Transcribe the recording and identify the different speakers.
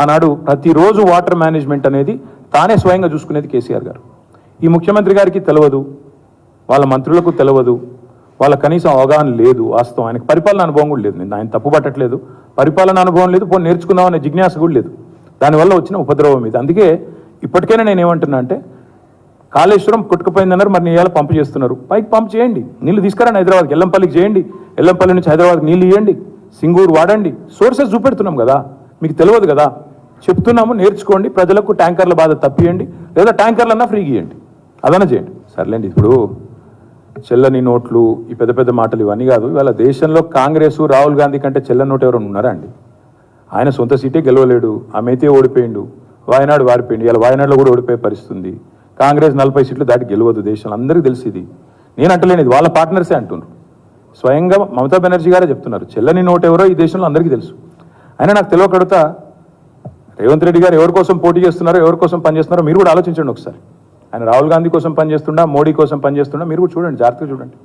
Speaker 1: ఆనాడు ప్రతిరోజు water management అనేది తానే స్వయంగా చూసుకునేది కేసీఆర్ గారు. ఈ ముఖ్యమంత్రి గారికి తెలియదు వాళ్ళ మంత్రులకు తెలియదు వాళ్ళ కనీసం అవగాహన లేదు వాస్తవం. ఆయనకు పరిపాలన అనుభవం కూడా లేదు. నేను ఆయన తప్పు పట్టట్లేదు. పరిపాలన అనుభవం లేదు పోనీ నేర్చుకుందామనే జిజ్ఞాస కూడా లేదు. దానివల్ల వచ్చిన ఉపద్రవం ఇది అందుకే ఇప్పటికైనా నేను ఏమంటున్నా అంటే కాళేశ్వరం కొట్టుకుపోయిందన్నారు మరి నీళ్ళ పంపు చేస్తున్నారు. పైకి పంపు చేయండి. నీళ్ళు తీసుకురండి హైదరాబాద్కి. ఎల్లంపల్లికి చేయండి. ఎల్లంపల్లి నుంచి హైదరాబాద్కి నీళ్ళు ఇవ్వండి సింగూరు వాడండి. సోర్సెస్ చూపెడుతున్నాం కదా. మీకు తెలియదు కదా? చెప్తున్నాము నేర్చుకోండి ప్రజలకు ట్యాంకర్ల బాధ తప్పియండి లేదా ట్యాంకర్లన్నా ఫ్రీ ఇవ్వండి అదన చేయండి. సర్లేండి ఇప్పుడు చెల్లని నోట్లు ఈ పెద్ద పెద్ద మాటలు ఇవన్నీ కాదు. ఇవాళ దేశంలో కాంగ్రెస్ రాహుల్ గాంధీ కంటే చెల్లని నోటు ఎవరైనా ఉన్నారా అండి? ఆయన సొంత సీటే గెలవలేడు ఆమెతే ఓడిపోయిండు వాయనాడు వారిపోయిండు ఇలా వాయనాడులో కూడా ఓడిపోయే పరిస్థితుంది. కాంగ్రెస్ నలభై సీట్లు దాటి గెలవదు దేశంలో అందరికీ తెలిసి ఇది. నేను అంటలేనిది వాళ్ళ పార్ట్నర్సే అంటున్నారు స్వయంగా మమతా బెనర్జీ గారే చెప్తున్నారు చెల్లని నోటు ఎవరో ఈ దేశంలో అందరికీ తెలుసు. అయినా నాకు తెలియకడుతా రేవంత్ రెడ్డి గారు ఎవరి కోసం పోటీ చేస్తున్నారో ఎవరి కోసం పనిచేస్తున్నారో మీరు కూడా ఆలోచించండి ఒకసారి. ఆయన రాహుల్ గాంధీ కోసం పనిచేస్తుండా మోడీ కోసం పనిచేస్తుండా మీరు కూడా చూడండి జాగ్రత్తగా చూడండి.